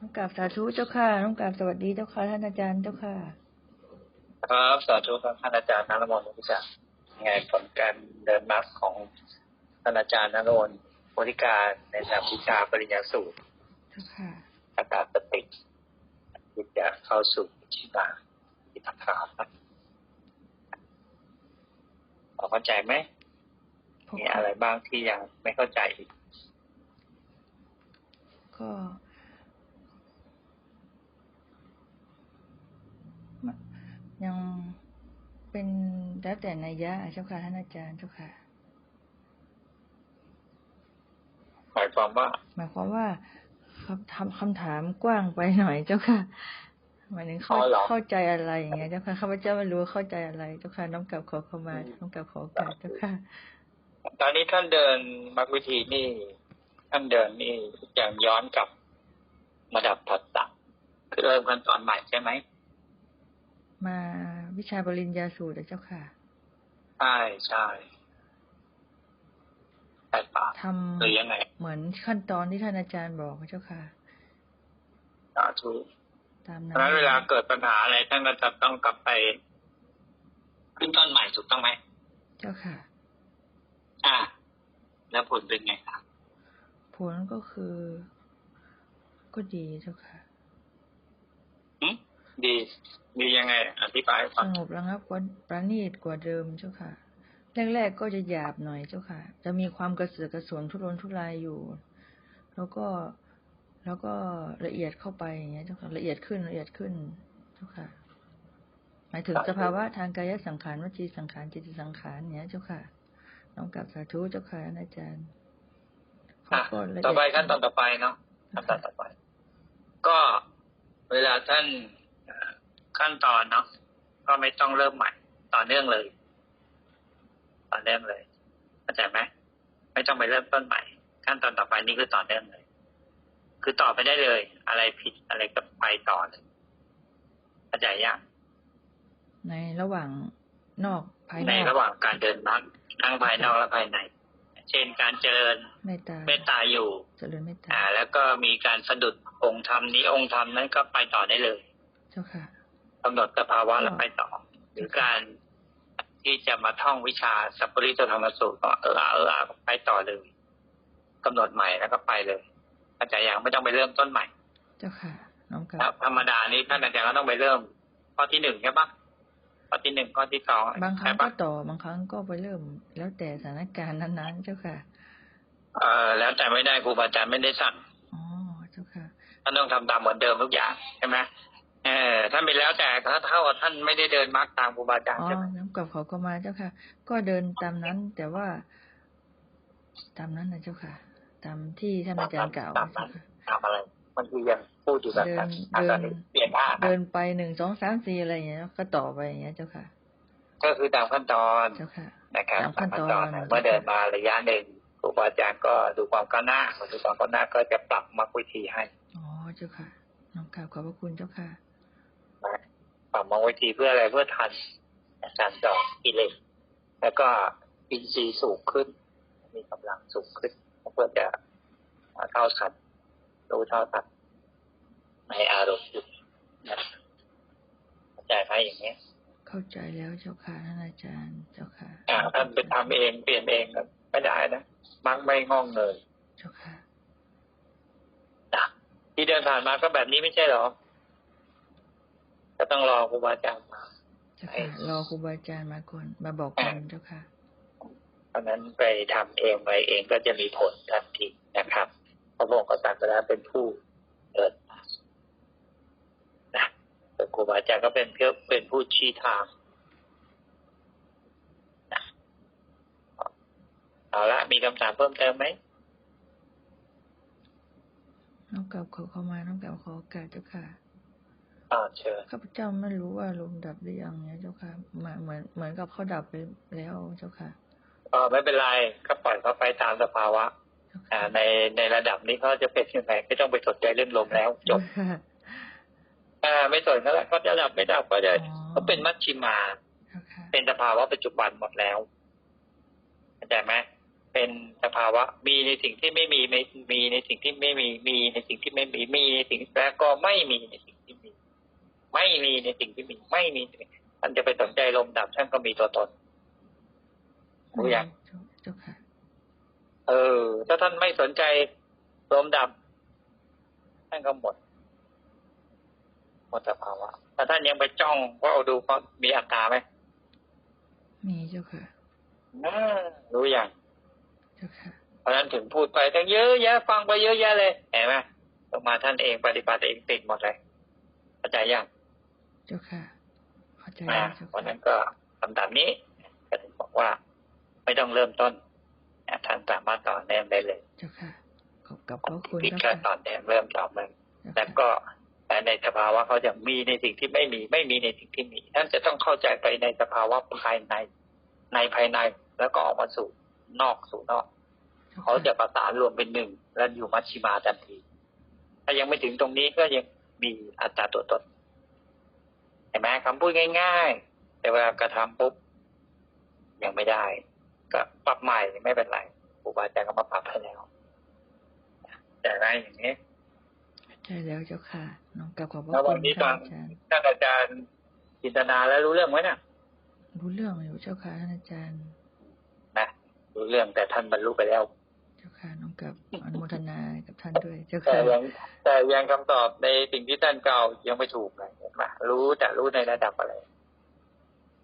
น้องกราบสาธุเจ้าค่ะ น้องกราบสวัสดีเจ้าค่ะท่านอาจารย์เจ้าค่ะ ครับสาธุครับท่านอาจารย์นรมนพุทธเจ้ายังไงผลการเดินมัรคของท่านอาจารย์นรมนโพธิการในสามวิชาปริญญาสูตรเจ้าค่ะอากาศสติที่จะเข้าสู่ชิตาอิทธาครับพอเข้าใจไหมพวกมีอะไรบ้างที่ยังไม่เข้าใจอีกก็มะ ยังเป็นแล้วแต่นัยยะเจ้าค่ะท่านอาจารย์เจ้าค่ะหมายความว่า หมายความว่าคำทำคำถามกว้างไปหน่อยเจ้าค่ะหมายถึงเข้าอ๋อเหรอเข้าใจอะไรอย่างเงี้ยเจ้าค่ะข้าพเจ้าไม่รู้ว่าเข้าใจอะไรเจ้าค่ะน้อมกลับขอเข้ามาน้อมกลับขอโอกาสเจ้าค่ะ ตอนนี้ท่านเดินมรรควิธีนี่ ท่านเดินนี่อย่างย้อนกลับมาดับผัสสะคือเริ่มขั้นตอนใหม่ใช่ไหม มาวิชาปริญญาสูตรเจ้าค่ะ ใช่ใช่ใช่ปะทำหรือยังไง เหมือนขั้นตอนที่ท่านอาจารย์บอกเจ้าค่ะสาธุตามเพนั้ราะฉะนั้นนเวลาเกิดปัญหาอะไรท่านก็จะต้องกลับไป ขึ้นต้นใหม่ถูกต้องไหม เจ้าค่ะ อ่า แล้วผลเป็นไงครับผลก็คือ ก็ดีเจ้าค่ะหึ ดี ดียังไง อธิบายให้สฟังงบระงับกว่าประณีตกว่าเดิมเจ้าค่ะ แรกๆก็จะหยาบหน่อยเจ้าค่ะ จะมีความกระเสือกกระสวนทุรนทุรายอยู่ แล้วก็แล้วก็ละเอียดเข้าไปอย่างเงี้ยเจ้าค่ะละเอียดขึ้นละเอียดขึ้นเจ้าค่ะ หมายถึงสภาวะทางกายสังขารวจีสังขารจิตสังขารเนี้ยเจ้าค่ะน้องกลับสาธุเจ้าค่ะท่านอาจารย์เขาอะก็ละเอียดต่อไปขั้นตอนต่อไปเนาะขั้นตอนต่อไป ก็เวลาท่านเอ่อ ขั้นตอนเนาะก็ไม่ต้องเริ่มใหม่ต่อเนื่องเลย ต่อเนื่องเลยเข้าใจไหมไม่ต้องไปเริ่มต้นใหม่ ขั้นตอนต่อไปนี่คือต่อเนื่องเลย คือต่อไปได้เลย อะไรผิดอะไรก็ไปต่อเลยเข้าใจยังในระหว่างนอกภายนในอกระหว่างการเดินมรรคทั้งภายนอกและภายใน เช่นการเจริญเมตตาเมตตาอยู่ เจริญเมตตาอ่า แล้วก็มีการสะดุดองค์ธรรมนี้องค์ธรรมนั้นก็ไปต่อได้เลย เจ้าค่ะ กำหนดสภาวะแล้วไปต่อ หรือการที่จะมาท่องวิชาสัพปริตธรรมสูตรก็เออเออเออไปต่อเลยกำหนดใหม่แล้วก็ไปเลยอาจารย์ยังไม่ต้องไปเริ่มต้นใหม่ เจ้าค่ะน้องกลัครับบธรรมดานี้ท่านอาจารย์ก็ต้องไปเริ่ม ข้อที่หนึ่งใช่ปะข้อที่หนึ่งข้อที่สองบางครั้ใช่งปะก็ต่อบางครั้งก็ไปเริ่ม แล้วแต่สถานการณ์นั้นๆ เจ้าค่ะ เออแล้วแต่ไม่ได้ครูบาอาจารย์ไม่ได้สั่งอ๋อเจ้าค่ะท่านต้องทำตามเหมือนเดิมทุกอย่างใช่ไหม เออท่านไปแล้วแต่ถ้าเท่ากับท่านไม่ได้เดินมรรคตามครูบาอาจารย์อ๋อใช่ไหมน้ำกับเขาก็มาเจ้าค่ะ ก็เดินตามนั้นแต่ว่า ตามนั้นนะเจ้าค่ะ ตามที่ท่านอาจารย์กล่าวตามเจ้านั้นค่ะตามอะไรมันคือยังพูดอยู่แบบนั้นเดินอะตอนนี้เปลี่ยนท่าเดินะนไปหนึ่งสองสามสี่อะไรอย่างเงี้ยก็ต่อไปอย่างเงี้ยเจ้าค่ะ ก็คือตามขั้นตอนเจ้าค่ะนะครับตามขั้นตอนนะเมื่อเดินมาระยะหนึ่งครูบาอาจารย์ก็ดูความก้าวหน้าพอดูความก้าวหน้าก็จะปรับมรรควิธีให้อ๋อเจ้าค่ะน้องกราบขอบพระคุณเจ้าค่ะนะปรับ มรรควิธีเพื่ออะไรเพื่อทันการดอกกิเลสแล้วก็อินทรีย์สูงขึ้น มีกำลังสูงขึ้นเพื่อจะเท่าทันรู้เท่าทันในอารมณ์อยู่นะเข้าใจไหมอย่างเงี้ยเข้าใจแล้วเจ้าค่ะท่านอาจารย์เจ้าค่ะอ่าท่านไปทำเองเปลี่ยนเองก็ไม่ได้นะมักไม่งองเงยเจ้าค่ะนะที่เดินผ่านมาก็แบบนี้ไม่ใช่หรอ ก็ต้องรอครูบาอาจารย์มาเจ้าค่ะรอครูบาอาจารย์มาก่อนมาบอกกันเจ้าค่ะเพราะฉะนั้นไปทำเองไปเองก็จะมีผลทันทีนะครับพระองค์ก็ตรัสไปแล้วเป็นผู้เดินมานะส่วนครูบาอาจารย์ก็เป็นเพื่อเป็นผู้ชี้ทางนะเอาละมีคำถามเพิ่มเติมไหมน้องกลับขอเข้ามาน้องกลับขอโอกาสเจ้าค่ะอ่าเชิญ ข้าพเจ้าไม่รู้ว่าลมดับหรือยังเนี่ยเจ้าค่ะเหมือนเหมือนเหมือนกับเขาดับไปแล้วเจ้าค่ะเออไม่เป็นไรก็ปล่อยเขาไปตามสภาวะเจ้าอ่าค่ะในในระดับนี้เขาจะเป็นยังไงไม่ต้องไปสนใจเรื่องลมแล้วจบค่ะอ่าไม่สนเขาแล้วเขาจะดับไม่ดับก็จะอ๋อเขาเป็นมัชชิมาเจ้าค่ะเป็นสภาวะปัจจุบันหมดแล้วเข้าใจไหมเป็นสภาวะ มีในสิ่งที่ไม่มีไม่มีในสิ่งที่ไม่มีมีในสิ่งที่ไม่มีมีในสิ่งแล้วก็ไม่มีในสิ่งที่มี ไม่มีในสิ่งที่มี ไม่มีในสิ่งท่านจะไปสนใจลมดับท่านก็มีตัวตนรู้ยังเจ้าค่ะเออ ถ้าท่านไม่สนใจลมดับ ท่านก็หมดหมดสภาวะถ้าท่านยังไปจ้องว่าเอาดูว่ามีอัตตาไหมมีเจ้าค่ะน่ารู้อย่างเจ้าค่ะเพราะฉะนั้นถึงพูดไปตั้งเยอะแยะฟังไปเยอะแยะเลยเห็นไหมลงมาท่านเองปฏิบัติเองติดหมดเลยเข้าใจยัง เจ้าค่ะเข้าใจนะแล้วเจ้าเพราะค่ะฉะนั้นก็ลำดับนี้ก็ถึงบอกว่าไม่ต้องเริ่มต้นนะท่านสามารถต่อเนื่องได้เลย เจ้าค่ะ ขอบกับพระคุณผิดเจ้าก็ค่ะต่อเนื่องเริ่มต่อเนื่องเจ้าแล้วค่ะก็ในสภาวะเขาจะมีในสิ่งที่ไม่มีไม่มีในสิ่งที่มีท่านจะต้องเข้าใจไปในสภาวะภายใน ในภายในแล้วก็ออกมาสู่นอกสู่นอก เขาจะประสานรวมเป็นหนึ่งและอยู่มัชชิมาทันที ถ้ายังไม่ถึงตรงนี้ก็ยังมีอัตตาตัวตน เห็นไหมคำพูดง่าย ๆ แต่เวลากระทำปุ๊บยังไม่ได้ ก็ปรับใหม่ไม่เป็นไรครูบาอาจารย์ก็มาปรับให้แล้วแต่ไรอย่างนี้ใช่แล้วเจ้าค่ะน้องกับขอบพระแล้วคุวัณนนี้ค่ะฟังอาจารย์ท่านอาจารย์จินตนาแล้วรู้เรื่องไหมเนี่ยรู้เรื่องอยู่เจ้าค่ะท่านอาจารย์นะรู้เรื่องแต่ท่านบรรลุไปแล้ว เจ้าค่ะน้องกับอนุโมทนากับท่านด้วย เจ้าแต่ค่ะยังแต่ยังคำตอบในสิ่งที่ท่านกล่าวยังไม่ถูกเลย เห็นไหมรู้แต่รู้ในระดับอะไร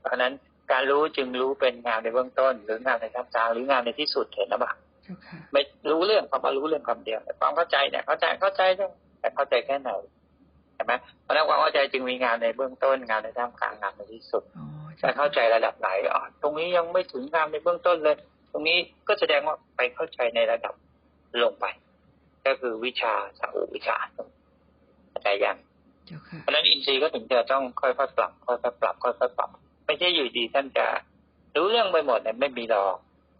เพราะฉะนั้นการรู้จึงรู้เป็นงานในเบื้องต้น หรืองานในท่ามกลางหรืองานในที่สุดเห็นหรือเปล่าเจ้าค่ะไม่รู้เรื่องคำว่ารู้เรื่องคำเดียวแต่ความเข้าใจเนี่ยเข้าใจเข้าใจแต่เข้าใจแค่ไหนเห็นไหมเพราะฉะนั้นความเข้าใจจึงมีงานในเบื้องต้น งานในท่ามกลางงานในที่สุดอ๋อจะเข้าใจระดับไหนอะตรงนี้ยังไม่ถึงงานในเบื้องต้นเลย ตรงนี้ก็แสดงว่าไปเข้าใจในระดับลงไป ก็คือวิชาสาอุวิชาเข้าใจยัง เจ้าค่ะเพราะฉะนั้นอินทรีย์ก็ถึงจะต้องค่อยๆปรับค่อยๆปรับค่อยๆปรับ ไม่ใช่อยู่ดีท่านจะรู้เรื่องไปหมดเนี่ยไม่มีหรอก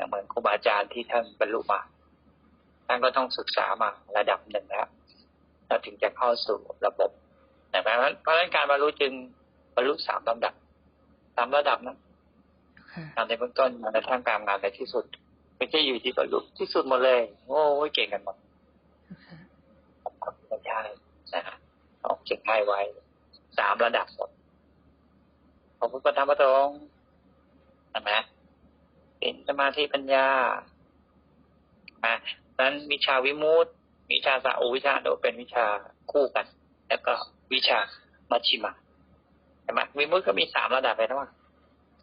เหมือนครูบาอาจารย์ที่ท่านบรรลุมาท่านก็ต้องศึกษามาระดับหนึ่งแล้วแล้วถึงจะเข้าสู่ระบบแต่เพราะฉะนั้นเพราะฉะนั้นการบรรลุจึงบรรลุสามลำดับสามระดับนะเจ้าค่ะงานในเบื้องต้นงานในท่ามกลางงานในที่สุด ไม่ใช่อยู่ที่บรรลุที่สุดหมดเลยโอ้ยเก่งกันหมดเจ้าค่ะไม่ใช่นะ ฮะออกเก่งให้ไว้สามระดับหมดของพุทธธรรมประสงค์ใช่ไหมเป็นสมาธิปัญญานะนั้นวิชาวิมุตติวิชาสาอุวิชาโดเป็นวิชาคู่กัน แล้วก็วิชามัชชิมาใช่ไหมวิมุตติก็มีสามระดับเลยนะว่า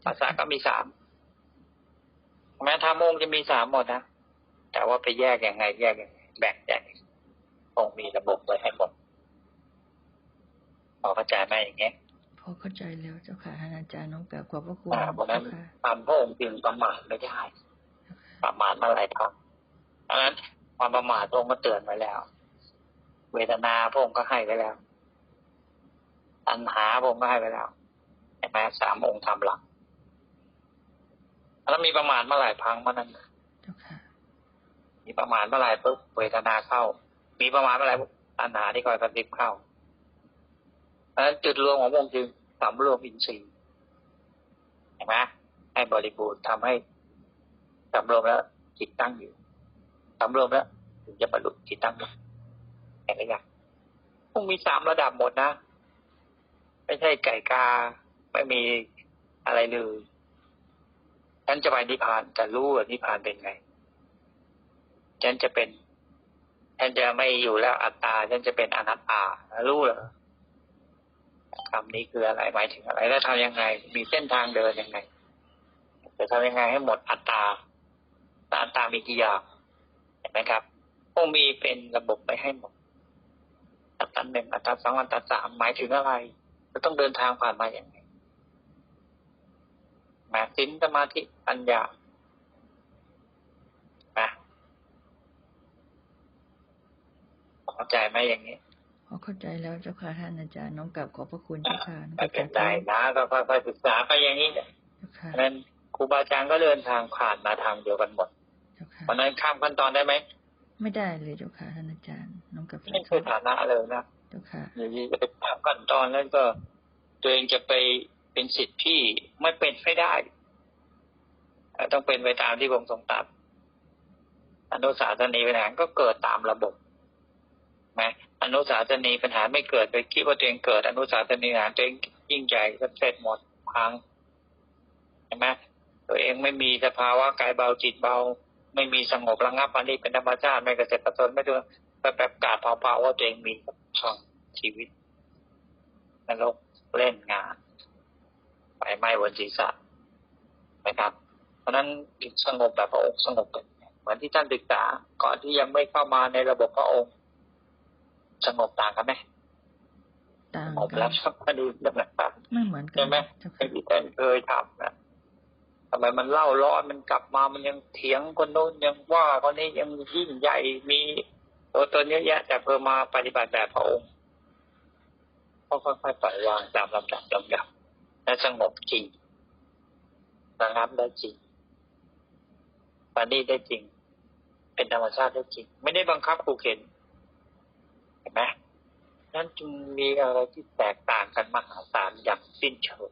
ภาษาก็มีสามแม้ทาโมงจะมีสามหมดนะแต่ว่าไปแยกยังไง แยกยังไงแบ่งแยกยังไงคงมีระบบไว้ให้หมด พอเข้าใจไหมอย่างเงี้ยพอเข้าใจแล้วเจ้าค่ะท่านอาจารย์น้องกับขอบพระคุณอ่าเพราะฉะนั้นเจ้าค่ะความพระองค์จึงประมาทไม่ได้ประมาทเมื่อไหรครับเพราะฉะนั้นความประมาทพระองค์ก็เตือนไว้แล้ว เวทนาพระองค์ก็ให้ไว้แล้วตัณหาพระองค์ก็ให้ไว้แล้วเห็นไหมสามองค์ทำหลักแล้วมีประมาทเมื่อไหร่พังเมื่อนั้นเจ้าค่ะมีประมาณเมื่อไหร่ปุ๊บเวทนาเข้า มีประมาณเมื่อไหร่ปุ๊บตัณหาที่คอยกระซิบเข้าเพ ราะฉะนั้นจุดรวมของวงจึงสำรวมอินทรีย์เห็นไหมให้บริบูรณ์ทำให้สำรวมแล้วจิตตั้งอยู่สำรวมแล้วถึงจะบรรลุจิตตั้งเห็นไหมยังต้องมีสามระดับหมดนะ ไม่ใช่ไก่กา ไม่มีอะไรเลยฉันจะไปนิพพานจะรู้ว่านิพพานเป็นไง ฉันจะเป็นฉันจะไม่อยู่แล้วอัตตา ฉันจะเป็นอนัตตา รู้เหรอ คำนี้คืออะไรหมายถึงอะไร แล้วทำยังไง มีเส้นทางเดินยังไงจะทำยังไงให้หมดอัตตาต่อัตตามีกี่อย่างเห็นไหมครับคงมีเป็นระบบไปให้หมดอัตตาหนึ่งอัตตาสองอัตตาสามหมายถึงอะไรจะต้องเดินทางผ่านมาอย่างไงมาสินสมาธิปัญญานะเข้าใจไหมอย่างนี้ พอเข้าใจแล้วเจ้าค่ะท่านอาจารย์น้องกับขอบพระคุณเจ้าค่ะน้องไม่กับเป็นไรนะก็ค่อยๆศึกษาไปอย่างนี้เนี่ยเจ้าค่ะเพราะฉะนั้นครูบาอาจารย์ก็เดินทางผ่านมาทางเดียวกันหมดเจ้าค่ะเพราะฉะนั้นข้ามขั้นตอนได้ไหมไม่ได้เลยเจ้าค่ะท่านอาจารย์ น้องกับไม่คือฐานะเลยนะเจ้าค่ะอยู่ดีจะไปข้ามขั้นตอนแล้วก็ตัวเองจะไปเป็นสิทธิ์พี่ไม่เป็นไม่ได้เอ่อต้องเป็นไปตามที่ผมทรงตรัสอนุสาสนีปัญหาก็เกิดตามระบบไหมอ นุสาสนีปัญหาไม่เกิดไปคิดว่าตัวเองเกิด อนุสาสนีปัญหาตัวเองยิ่งใหญ่ก็เสร็จหมดพังเห็นไหมตัวเองไม่มีสภาวะกายเบาจิตเบา ไม่มีสงบระงับอันนี้เป็นธรรมชาติไม่เกษตรตนไม่ดูแบบแบบกาดเผาๆว่าตัวเองมีช่องชีวิตนรกเล่นงานไฟไหม้บนศีรษะนะครับ เพราะนั้นสงบแบบพระองค์สงบแบบเหมือนที่ท่านศึกษาก่อนที่ยังไม่เข้ามาในระบบพระองค์ สงบต่างกันไหมต่างสงบกัแล้นวครับมาดูแบบต่างไม่เหมือนกัใช่ไหมเจ้าไอ้ค่ะที่ท่านเคยทำนะทำไมมันเล่าร้อนมันกลับมามันยังเถียงคนโน้นยังว่าคนนี้ยังยิ่งใหญ่มีตัวตนเยอะแยะ แต่เพิ่มมาปฏิบัติแบบพระองค์ก็ค่อยๆปล่อยวางตามลำดับลำดับและสงบจริงระงับได้จริงปานีได้จริง เป็นธรรมชาติได้จริง ไม่ได้บังคับขู่เข็นเห็นไหมนั่นจึงมีอะไรที่แตกต่างกันมหาศาลอย่างสิ้นเชิง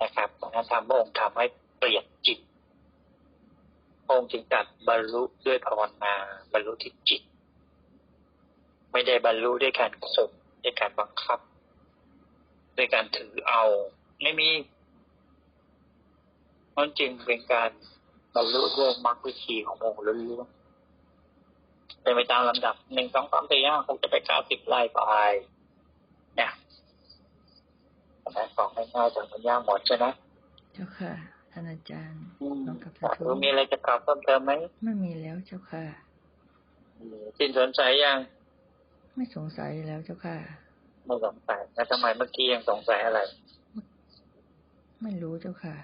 นะครับพระธรรมองค์ทำให้เปลี่ยนจิต องค์จึงตัดบรรลุด้วยภาวนาบรรลุที่จิต ไม่ได้บรรลุด้วยการข่มด้วยการบังคับ ด้วยการถือเอา ไม่มีมันจึงเป็นการบรรลุด้วยมรรควิธีขององค์ล้วนๆ เป็นไปตามลำดับหนึ่งสองสามสี่ห้าคงจะไปเก้าสิบไล่ไปเนี่ยแต่ของง่ายๆจากมันยากหมดใช่ไหมเจ้าค่ะท่านอาจารย์อืมน้องกับครัสาบธุมีอะไรจะกล่าวเพิ่มเติมไหมไม่มีแล้วเจ้าค่ะสิ้นสนใจยัง ไม่สงสัยแล้วเจ้าค่ะไม่สงสัยแล้วทำไมเมื่อกี้ยังสงสัยอะไร ไม่รู้เจ้าค่ะ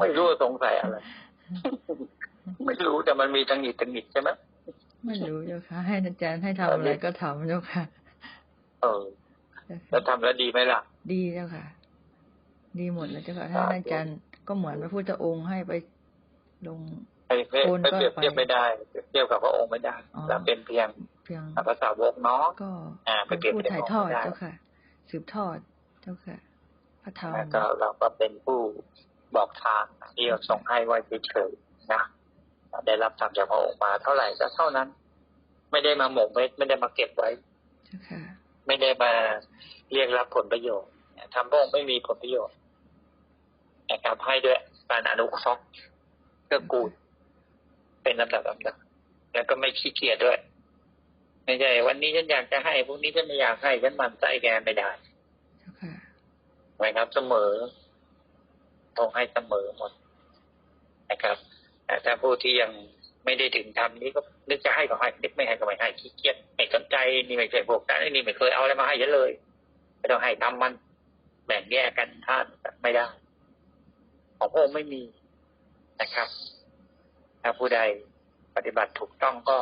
ไม่รู้ว่าสงสัยอะไร ไม่รู้แต่มันมีตังหงิดตังหงิดใช่ไหมไม่รู้เจ้าค่ะ ให้อาจารย์ให้ทำอะไรก็ทำเจ้าค่ะ เออเจ้าแล้วค่ะทำแล้วดีไหมล่ะ ดีเจ้าค่ะ ดีหมดแล้วเจ้าค่ะท่านอาจารย์ก็เหมือนพระพุทธองค์ให้ไปลงไอ้เพื่โอนไม่ก็เปรียบไปเทียบไม่ได้เปรียบเทียบกับพระองค์ไม่ได้อ๋อเราเป็นเพียงเพียงภาษาวกเนาะก็อ่าไปเป็นเปรียบผู้เทียบถ่ายทอดไม่ได้เจ้าค่ะ สืบทอดเจ้าค่ะพระธรรมแล้วก็เราก็เป็นผู้บอกทางที่เราส่งให้ไว้เฉยๆนะ ได้รับธรรมจากพระองค์มาเท่าไหร่ก็เท่านั้น ไม่ได้มาหมกเม็ดไม่ได้มาเก็บไว้เจ้าค่ะไม่ได้มาเรียกรับผลประโยชน์ทำพระองค์ไม่มีผลประโยชน์นะครับให้ด้วยการอนุเคราะห์เกื้อกูลเป็นลำดับลำดับแล้วก็ไม่ขี้เกียจด้วย ไม่ใช่วันนี้ฉันอยากจะให้พรุ่งนี้ฉันไม่อยากให้ฉันหมันไส้แกไม่ได้เจ้าค่ะนะครับเสมอต้องให้เสมอหมดนะครับ แต่ถ้าผู้ที่ยังไม่ได้ถึงทำนี้ก็นึกจะให้ก็ให้นึกไม่ให้ก็ไม่ให้ขี้เกียจไม่สนใจนี่ไม่เคยพวกนั้นนี่ไม่เคยเอาอะไรมาให้ฉันเลยไม่ต้องให้ทำมันแบ่งแยกกันท่านไม่ได้ ของพระองค์ไม่มีนะครับ ถ้าผู้ใดปฏิบัติถูกต้องก็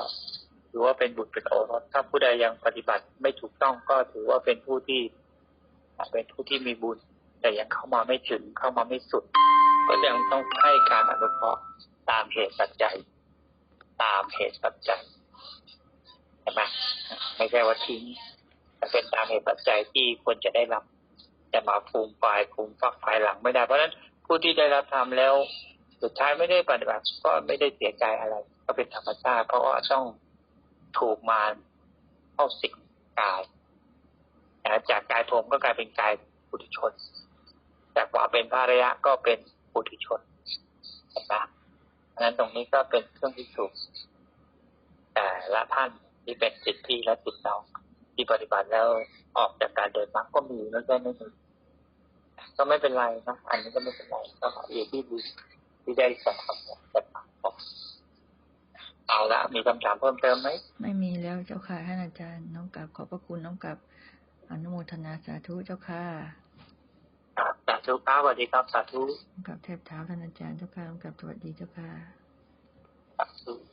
ถือว่าเป็นบุตรเป็นโอรสถ้าผู้ใดยังปฏิบัติไม่ถูกต้องก็ถือว่าเป็นผู้ที่เป็นผู้ที่มีบุญแต่ยังเข้ามาไม่ถึงเข้ามาไม่สุด ก็ยังต้องให้การอนุเคราะห์ ตามเหตุปัจจัย ตามเหตุปัจจัยใช่ไหมไม่ใช่ว่าทิ้งแต่เป็นตามเหตุปัจจัยที่ควรจะได้รับจะมาฟูมฝ่ายฟูมฝักฝ่ายหลังไม่ได้ เพราะฉะนั้นผู้ที่ได้รับทำแล้ว สุดท้ายไม่ได้ปฏิบัติก็ไม่ได้เสียใจอะไร ก็เป็นธรรมชาติเพราะว่าต้องถูกมารเข้าสิงกายนะจากกายผมก็กลายเป็นกายปุถุชน จากควาเป็นภรรยะก็เป็นปุถุชนนะเพราะฉะ นั้นตรงนี้ก็เป็นเครื่องพิสูจน์แต่ละท่านที่เป็นสิตทธิและสิทธิน้องที่ปฏิบัติแล้วออกจากการเดินมรรคก็มีแล้วก็ไม่มีก็ไม่เป็นไรนะอันนี้ก็ไม่เป็นไรก็อยู่ที่ดีที่ได้สัมผัสจากปากบอกเอาละมีคำถามเพิ่มเติมไหมไม่มีแล้วเจ้าค่ะท่านอาจารย์น้องกลับขอบพระคุณน้องกลับอนุโมทนาสาธุเจ้าค่ะ ธุครับสวัสดีครับสาธุน้องกลับเทพเท้าท่านอาจารย์เจ้าค่ะน้องกลับสวัสดีเจ้าค่ะสาธุ